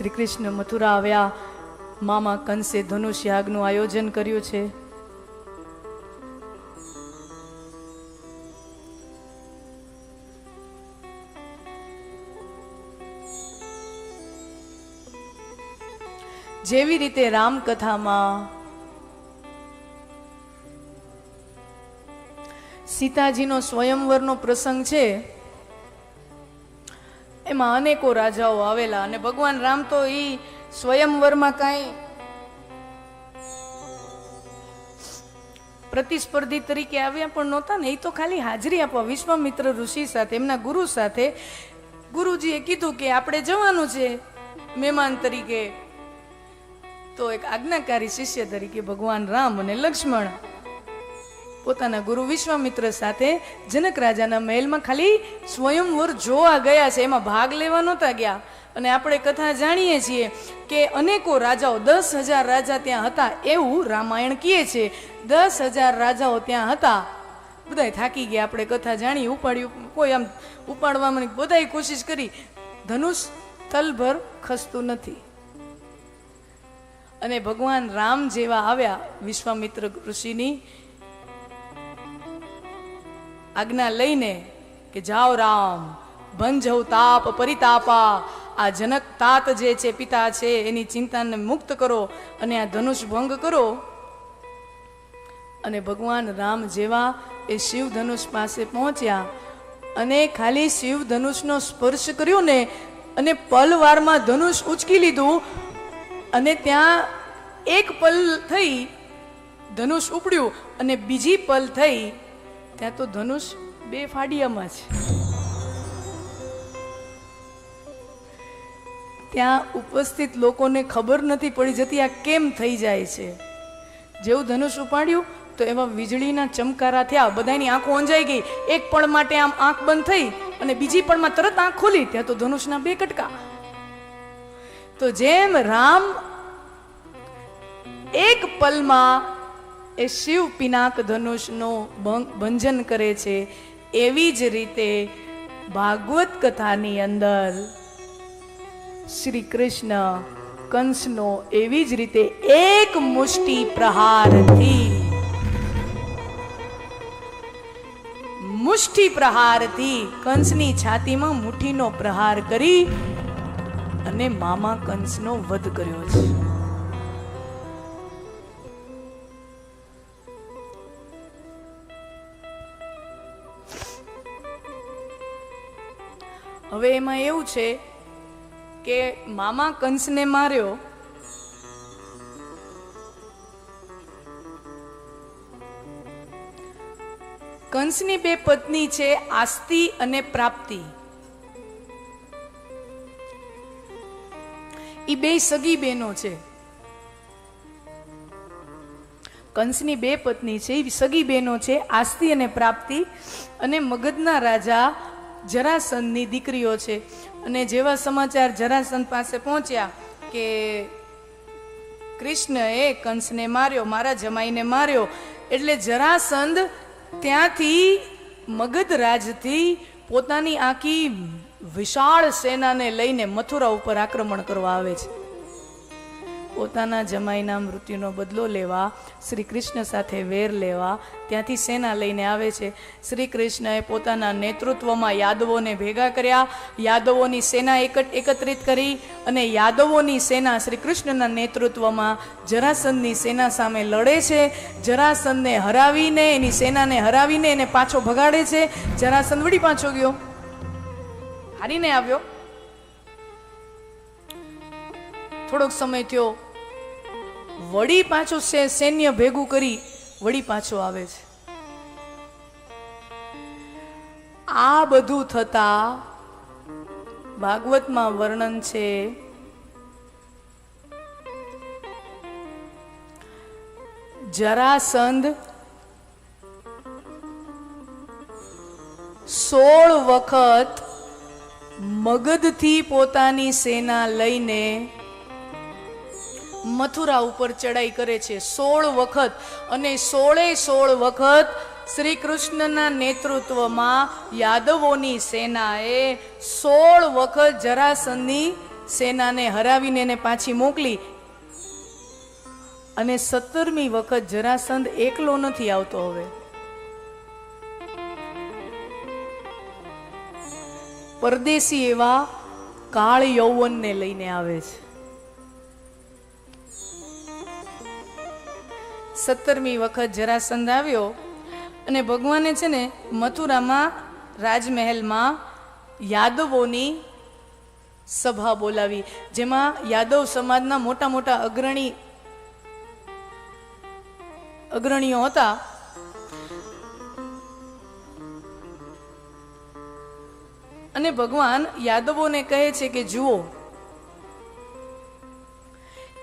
શ્રી કૃષ્ણ મથુરા આવ્યા. મામા કંસે ધનુષ યાગનું આયોજન કર્યું છે. જેવી રીતે રામકથામાં સીતાજીનો સ્વયંવરનો પ્રસંગ છે એમાં અનેકો રાજાઓ આવેલા અને ભગવાન રામ તો એ સ્વયંવરમાં કાંઈ પ્રતિસ્પર્ધી તરીકે આવ્યા પણ નહોતા ને એ તો ખાલી હાજરી આપવા. વિશ્વામિત્ર ઋષિ સાથે, એમના ગુરુ સાથે ગુરુજીએ કીધું કે આપણે જવાનું છે મહેમાન તરીકે. તો એક આજ્ઞાકારી શિષ્ય તરીકે ભગવાન રામ અને લક્ષ્મણ પોતાના ગુરુ વિશ્વામિત્ર સાથે જનક રાજાના મહેલમાં ખાલી સ્વયંવર જોવા ગયા છે. એમાં ભાગ લેવા નહોતા ગયા. અને આપણે કથા જાણીએ છીએ કે અનેકો રાજાઓ, દસ હજાર રાજા ત્યાં હતા એવું રામાયણ કહે છે. દસ હજાર રાજાઓ ત્યાં હતા. બધાય થાકી ગયા. આપણે કથા જાણી ઉપાડ્યું કોઈ આમ ઉપાડવામાં બધાય કોશિશ કરી. ધનુષ તલભર ખસતું નથી. અને ભગવાન રામ જેવા આવ્યા વિશ્વામિત્ર ઋષિની આજ્ઞા લઈને કે જાઓ રામ ભંજવ તાપ પરિતાપા, આ જનક તાત જે છે પિતા છે, એની ચિંતાને મુક્ત કરો અને આ ધનુષ ભંગ કરો. અને ભગવાન રામ જેવા એ શિવ ધનુષ પાસે પહોંચ્યા અને ખાલી શિવ ધનુષનો સ્પર્શ કર્યો ને અને પલવારમાં ધનુષ ઉચકી લીધું અને ત્યાં એક પલ થઈ ધનુષ ઉપડ્યું અને બીજી પલ થઈ ત્યાં તો ધનુષ બે ફાડિયામાં છે. ત્યાં ઉપસ્થિત લોકોને ખબર નથી પડી જતી આ કેમ થઈ જાય છે. જેવું ધનુષ ઉપાડ્યું તો એવા વીજળીના ચમકારા થયા બધાની આંખો અંજાઈ ગઈ. એક પળ માટે આમ આંખ બંધ થઈ અને બીજી પળમાં તરત આંખ ખોલી. ત્યાં તો ધનુષના બે કટકા. તો જેમ રામ એક પલમાં એ શિવ પિનાક ધનુષનો ભંજન કરે છે. એવી જ રીતે ભાગવત કથાની અંદર શ્રી કૃષ્ણ કંસનો એવી જ રીતે એક મુષ્ટિ પ્રહારથી મુષ્ટિ પ્રહારથી કંસની છાતીમાં મુઠ્ઠીનો પ્રહાર કરી અને મામા કંસનો વધ કર્યો છે. હવે એમાં એવું છે કે મામા કંસને માર્યો. કંસની બે પત્ની છે આસ્તિ અને પ્રાપ્તિ. એ બે સગી બહેનો છે. કંસની બે પત્ની છે એ સગી બહેનો છે, આસ્તી અને પ્રાપ્તિ, અને મગધના રાજા જરાસંધની દીકરીઓ છે. અને જેવા સમાચાર જરાસંધ પાસે પહોંચ્યા કે કૃષ્ણએ કંસને માર્યો, મારા જમાઈને માર્યો. એટલે જરાસંધ ત્યાંથી મગધ રાજથી પોતાની આખી વિશાળ સેનાને લઈને મથુરા ઉપર આક્રમણ કરવા આવે છે. પોતાના જમાઈના મૃત્યુનો બદલો લેવા શ્રી કૃષ્ણ સાથે વેર લેવા, ત્યાંથી સેના લઈને આવે છે. શ્રી કૃષ્ણએ પોતાના નેતૃત્વમાં યાદવોને ભેગા કર્યા. યાદવોની સેના એકત્રિત કરી અને યાદવોની સેના શ્રી કૃષ્ણના નેતૃત્વમાં જરાસંધની સેના સામે લડે છે. જરાસંધને હરાવીને, એની સેનાને હરાવીને એને પાછો ભગાડે છે. જરાસંધ વળી પાછો ગયો. હારીને આવ્યો. થોડોક સમય થયો. વળી પાછો સૈન્ય ભેગું કરી વળી પાછો આવે છે. આ બધું થતા ભાગવતમાં વર્ણન છે જરાસંધ સોળ વખત મગધથી પોતાની સેના લઈને મથુરા ઉપર ચડાઈ કરે છે. સોળ વખત અને સોળે સોળ વખત શ્રી કૃષ્ણના નેતૃત્વમાં યાદવોની સેનાએ સોળ વખત જરાસંધની સેનાને હરાવીને એને પાછી મોકલી અને સત્તરમી વખત જરાસંધ એકલો નથી આવતો હવે. પરદેશી એવા કાળ યૌવનને લઈને આવે છે. સત્તરમી વખત જરાસંધ આવ્યો અને ભગવાને છે ને મથુરામાં રાજમહેલમાં યાદવોની સભા બોલાવી, જેમાં યાદવ સમાજના મોટા મોટા અગ્રણી અગ્રણીઓ હતા. અને ભગવાન યાદવોને કહે છે કે જુઓ,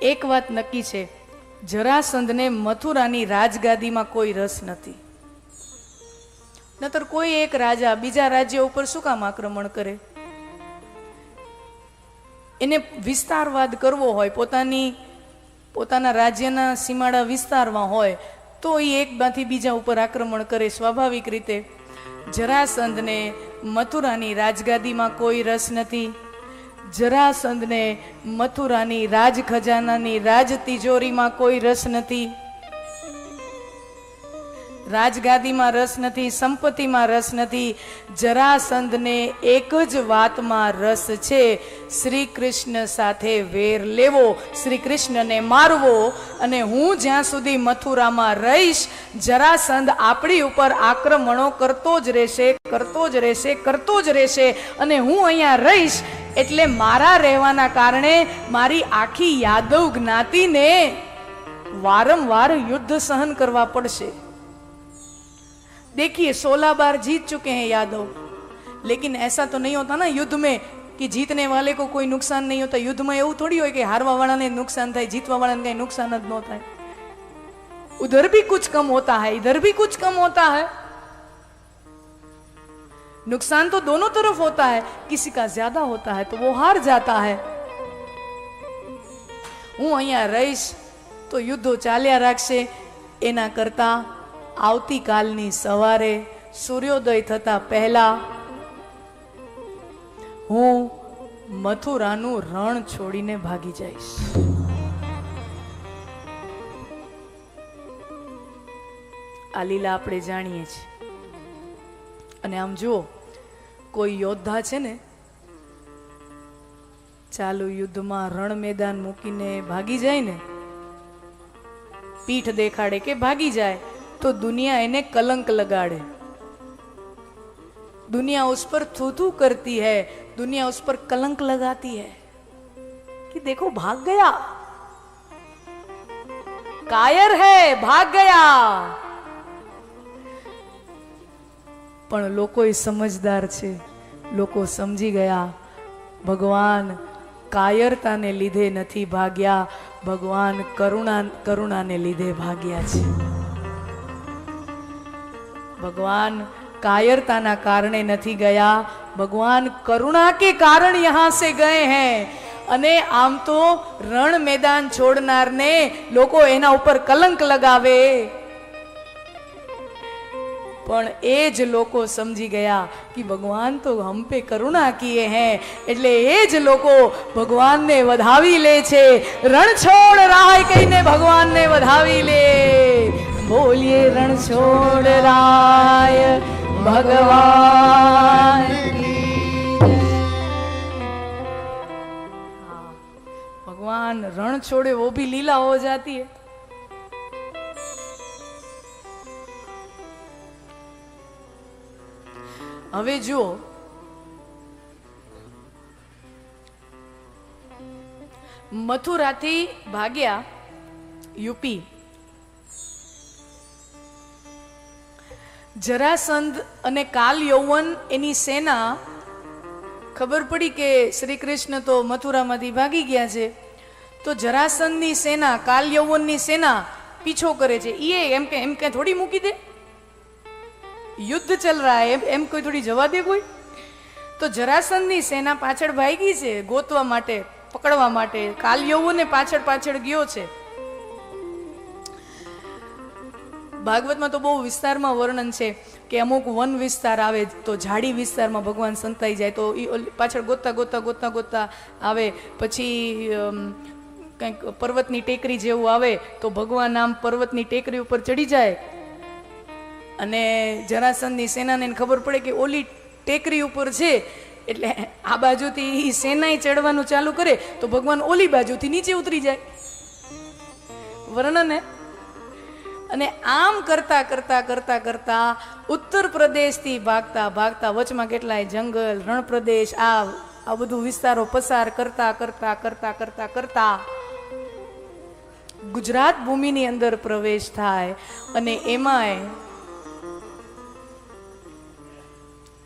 એક વાત નક્કી છે. જરાસંધને મથુરાની રાજગાદીમાં કોઈ રસ નથી. નતર કોઈ એક રાજા બીજા રાજ્ય ઉપર શું કામ આક્રમણ કરે? એને વિસ્તારવાદ કરવો હોય, પોતાની, પોતાના રાજ્યના સીમાડા વિસ્તારમાં હોય, તો એ એકમાંથી બીજા ઉપર આક્રમણ કરે સ્વાભાવિક રીતે. જરાસંધને મથુરાની રાજગાદીમાં કોઈ રસ નથી. જરાસંધને મથુરાની રાજ ખજાનાની રાજ તિજોરીમાં કોઈ રસ નથી. રાજગાદીમાં રસ નથી, સંપત્તિમાં રસ નથી. જરાસંધને એક જ વાતમાં રસ છે શ્રી કૃષ્ણ સાથે વેર લેવો શ્રી કૃષ્ણને મારવો. અને હું જ્યાં સુધી મથુરામાં રહીશ, જરાસંધ આપણી ઉપર આક્રમણો કરતો જ રહેશે, કરતો જ રહેશે, કરતો જ રહેશે. અને હું અહીંયા રહીશ એટલે મારા રહેવાના કારણે મારી આખી યાદવ જ્ઞાતિને વારંવાર યુદ્ધ સહન કરવા પડશે देखिए सोलह बार जीत चुके हैं यादव लेकिन ऐसा तो नहीं होता ना युद्ध में कि जीतने वाले को कोई नुकसान नहीं होता युद्ध में એવું થોડી હોય કે હારવા વાળાને નુકસાન થાય જીતવા વાળાને કઈ નુકસાન જ ન થાય उधर भी कुछ कम होता है इधर भी कुछ कम होता है नुकसान तो दोनों तरफ होता है किसी का ज्यादा होता है तो वो हार जाता है હું અહીંયા રહીશ તો યુદ્ધો ચાલ્યા રાખશે એના કરતા આવતીકાલની સવારે સૂર્યોદય થતા પહેલા હું મથુરાનું રણ છોડીને ભાગી જઈશ આ લીલા આપણે જાણીએ છીએ અને આમ જુઓ કોઈ યોદ્ધા છે ને ચાલુ યુદ્ધમાં રણ મેદાન મૂકીને ભાગી જાય ને પીઠ દેખાડે કે ભાગી જાય तो दुनिया इन्हें कलंक लगाड़े दुनिया उस पर थू थू करती है दुनिया उस पर कलंक लगाती है कि देखो भाग गया कायर है भाग गया પણ લોકો એ સમજદાર છે. લોકો સમજી ગયા. ભગવાન કાયરતાને લીધે નથી ભાગ્યા. ભગવાન કરુણા, કરુણાને લીધે ભાગ્યા છે. ભગવાન કાયરતાના કારણે નથી ગયા. ભગવાન કરુણા કે કારણ યહાં સે ગયે હૈ. અને આમ તો રણ મેદાન છોડનારને લોકો એના ઉપર કલંક લગાવે. પણ એ જ લોકો સમજી ગયા કે ભગવાન તો હમ પે કરુણા કીએ હે એટલે એ જ લોકો ભગવાનને વધાવી લે છે રણછોડ રાય કહીને ભગવાનને વધાવી લે બોલીએ રણછોડ રાય ભગવાન ભગવાન रण छोड़े वो भी लीला हो जाती है હવે જુઓ. મથુરાથી ભાગ્યા યુપી. જરાસંધ અને કાલ યૌવન એની સેના, ખબર પડી કે શ્રી કૃષ્ણ તો મથુરામાંથી ભાગી ગયા છે, તો જરાસંધની સેના કાલ યૌવનની સેના પીછો કરે છે. એ એમ કે એમ કે થોડી મૂકી દે. યુદ્ધ ચલ રહા એમ એમ કોઈ થોડી જવા દે કોઈ? તો જરાસંધની સેના પાછળ ભાગી છે, ગોતવા માટે, પકડવા માટે. કાલ પાછળ પાછળ ગયો છે. ભાગવતમાં તો બહુ વિસ્તારમાં વર્ણન છે કે અમુક વન વિસ્તાર આવે, તો ઝાડી વિસ્તારમાં ભગવાન સંતાઈ જાય, તો એ પાછળ ગોતતા ગોતતા ગોતતા ગોતતા આવે. પછી કંઈક પર્વતની ટેકરી જેવું આવે, તો ભગવાન આમ પર્વતની ટેકરી ઉપર ચડી જાય. અને જરાસંધની સેનાને ખબર પડે કે ઓલી ટેકરી ઉપર છે, એટલે આ બાજુથી એ સેનાએ ચડવાનું ચાલુ કરે તો ભગવાન ઓલી બાજુથી નીચે ઉતરી જાય. વર્ણન? અને આમ કરતા કરતા કરતા કરતા ઉત્તર પ્રદેશથી ભાગતા ભાગતા વચમાં કેટલાય જંગલ, રણપ્રદેશ, આ આ બધું વિસ્તારો પસાર કરતા કરતા કરતા કરતા કરતા ગુજરાત ભૂમિની અંદર પ્રવેશ થાય અને એમાંય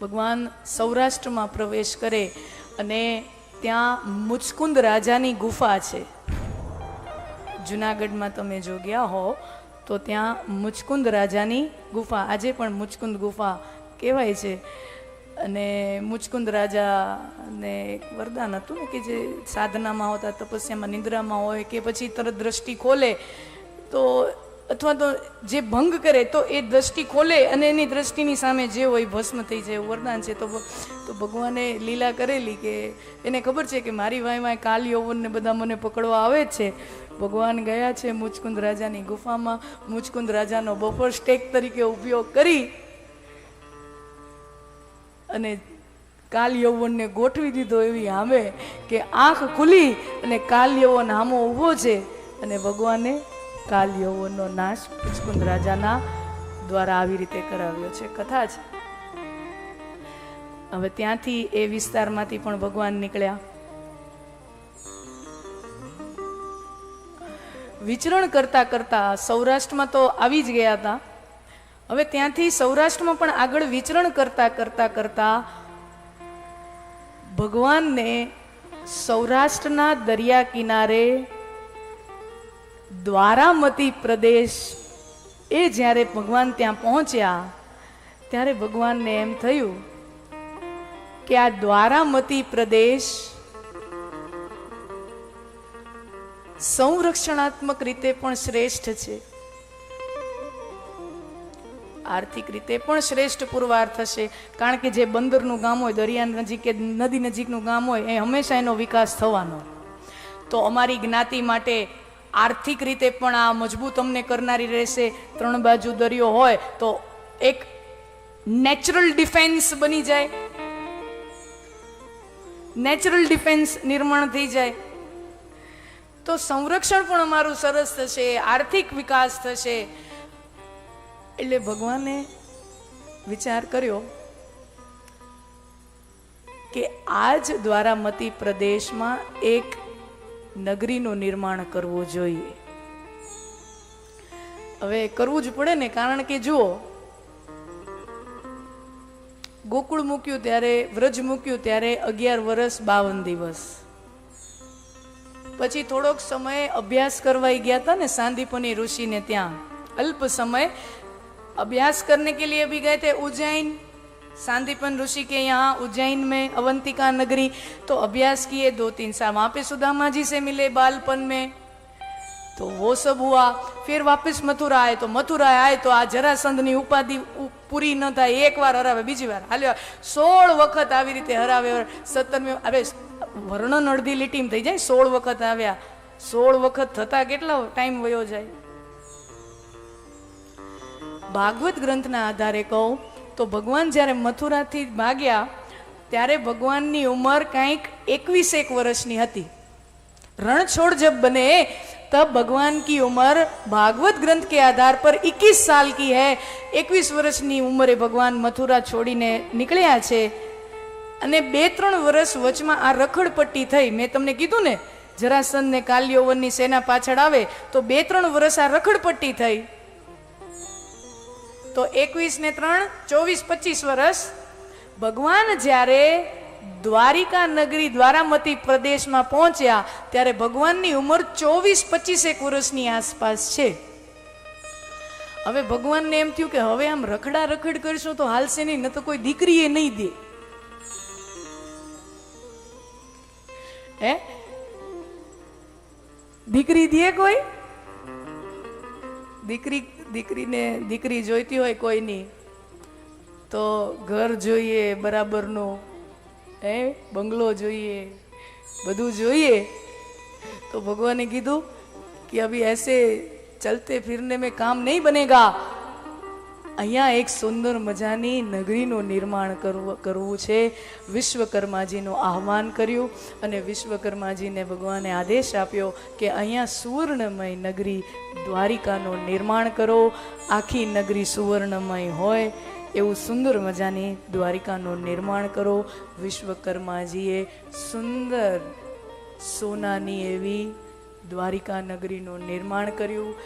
ભગવાન સૌરાષ્ટ્રમાં પ્રવેશ કરે અને ત્યાં મુચકુંદ રાજાની ગુફા છે. જુનાગઢમાં તમે જો ગયા હો, તો ત્યાં મુચકુંદ રાજાની ગુફા, આજે પણ મુચકુંદ ગુફા કહેવાય છે. અને મુચકુંદ રાજાને વરદાન હતું ને કે જે સાધનામાં હોતા, તપસ્યામાં, નિંદ્રામાં હોય કે પછી તરત દ્રષ્ટિ ખોલે, તો અથવા તો જે ભંગ કરે તો એ દ્રષ્ટિ ખોલે અને એની દ્રષ્ટિની સામે જે હોય ભસ્મ થઈ જાય વરદાન છે. તો ભગવાને લીલા કરેલી કે એને ખબર છે કે મારી વાય વાય કાલ યૌવનને બધા મને પકડવા આવે છે. ભગવાન ગયા છે મુચકુંદ રાજાની ગુફામાં. મુચકુંદ રાજાનો બફર સ્ટેક તરીકે ઉપયોગ કરી અને કાલ યૌવનને ગોઠવી દીધો એવી આમે કે આંખ ખુલી અને કાલ યૌવન હામો ઊભો છે. અને ભગવાને કાલ યૌવનનો નાશ મુચકુંદ રાજાના દ્વારા આવી રીતે કરાવ્યો છે. કથા છે. હવે ત્યાંથી એ વિસ્તારમાંથી પણ ભગવાન નીકળ્યા. વિચરણ કરતા કરતા સૌરાષ્ટ્રમાં તો આવી જ ગયા હતા. હવે ત્યાંથી સૌરાષ્ટ્રમાં પણ આગળ વિચરણ કરતા કરતા કરતા ભગવાનને સૌરાષ્ટ્રના દરિયા કિનારે દ્વારામતી પ્રદેશ એ જ્યારે ભગવાન ત્યાં પહોંચ્યા, ત્યારે ભગવાનને એમ થયું કે આ દ્વારામતી પ્રદેશ સંરક્ષણાત્મક રીતે પણ શ્રેષ્ઠ છે. આર્થિક રીતે પણ શ્રેષ્ઠ પુરવાર થશે. કારણ કે જે બંદરનું ગામ હોય દરિયા નજીક કે નદી નજીકનું ગામ હોય, એ હંમેશા એનો વિકાસ થવાનો. તો અમારી જ્ઞાતિ માટે આર્થિક રીતે પણ આ મજબૂત અમને કરનારી રહેશે, ત્રણ બાજુ દરિયો હોય તો એક નેચરલ ડિફેન્સ બની જાય. નેચરલ ડિફેન્સ નિર્માણ થઈ જાય. તો સંરક્ષણ પણ અમારું સરસ થશે, આર્થિક વિકાસ થશે. એટલે ભગવાને વિચાર કર્યો કે આજ દ્વારામતી પ્રદેશમાં એક નગરીનું નિર્માણ કરવું જોઈએ. હવે કરવું જ પડે ને, કારણ કે જુઓ, ગોકુળ મૂક્યું ત્યારે, વ્રજ મૂક્યું ત્યારે અગિયાર વર્ષ બાવન દિવસ. પછી થોડોક સમય અભ્યાસ કરવાઈ ગયા હતા ને સાંદીપની ઋષિને ત્યાં. અલ્પ સમય, અભ્યાસ કરને કે લીએ ભી ગયે થે ઉજ્જૈન सांदीपन ऋषि के यहाँ उज्जैन में अवंतिका नगरी तो अभ्यास किए दो तीन साल वहाँ पे सुदामा जी से मिले बालपन में तो वो सब हुआ फिर वापस मथुरा आए तो मथुरा आए तो આ જરાસંધની ઉપાધિ ઉ- પૂરી ન થાય એક વાર હરાવે બીજી વાર હાલ્યો સોળ વખત આવી રીતે હરાવે સત્તરમી હવે વર્ણન અડધી લીટીમાં થઈ જાય સોળ વખત આવ્યા સોળ વખત થતા કેટલો ટાઈમ વયો જાય ભાગવત ગ્રંથના આધારે કહું તો ભગવાન જ્યારે મથુરાથી ભાગ્યા ત્યારે ભગવાનની ઉંમર કાંઈક એકવીસ એક વર્ષની હતી. રણછોડ જબ બને, તબ ભગવાન કી ઉંમર ભાગવત ગ્રંથ કે આધાર પર એકવીસ સાલ કી હૈ. એકવીસ વર્ષની ઉંમરે ભગવાન મથુરા છોડીને નીકળ્યા છે. અને બે ત્રણ વર્ષ વચમાં આ રખડપટ્ટી થઈ. મેં તમને કીધું ને જરાસંદ ને કાલ્યોવનની સેના પાછળ આવે, તો બે ત્રણ વર્ષ આ રખડપટ્ટી થઈ. તો એકવીસ ને ત્રણ, ચોવીસ, પચીસ વર્ષ ભગવાન જ્યારે દ્વારિકા નગરી દ્વારામતી પ્રદેશમાં પહોંચ્યા, ત્યારે ભગવાનની ઉંમર ચોવીસ, પચીસ એક વર્ષની આસપાસ છે. હવે ભગવાનને એમ થયું કે હવે આમ રખડા રખડ કરીશું તો હાલશે નહીં ન તો કોઈ દીકરીએ નહીં દે. હે? દીકરી દે કોઈ? દીકરી દીકરીને દીકરી જોઈતી હોય કોઈની, તો ઘર જોઈએ, બરાબરનું એ બંગલો જોઈએ, બધું જોઈએ. તો ભગવાને કીધું કે અભી એસે ચલતે ફિરને મેં કામ નહીં બનેગા. અહીંયા એક સુંદર મજાની નગરીનું નિર્માણ કરવું કરવું છે. વિશ્વકર્માજીનું આહવાન કર્યું અને વિશ્વકર્માજીને ભગવાને આદેશ આપ્યો કે અહીંયા સુવર્ણમય નગરી દ્વારિકાનું નિર્માણ કરો. આખી નગરી સુવર્ણમય હોય એવું સુંદર મજાની દ્વારિકાનું નિર્માણ કરો. વિશ્વકર્માજીએ સુંદર સોનાની એવી દ્વારિકા નગરીનું નિર્માણ કર્યું.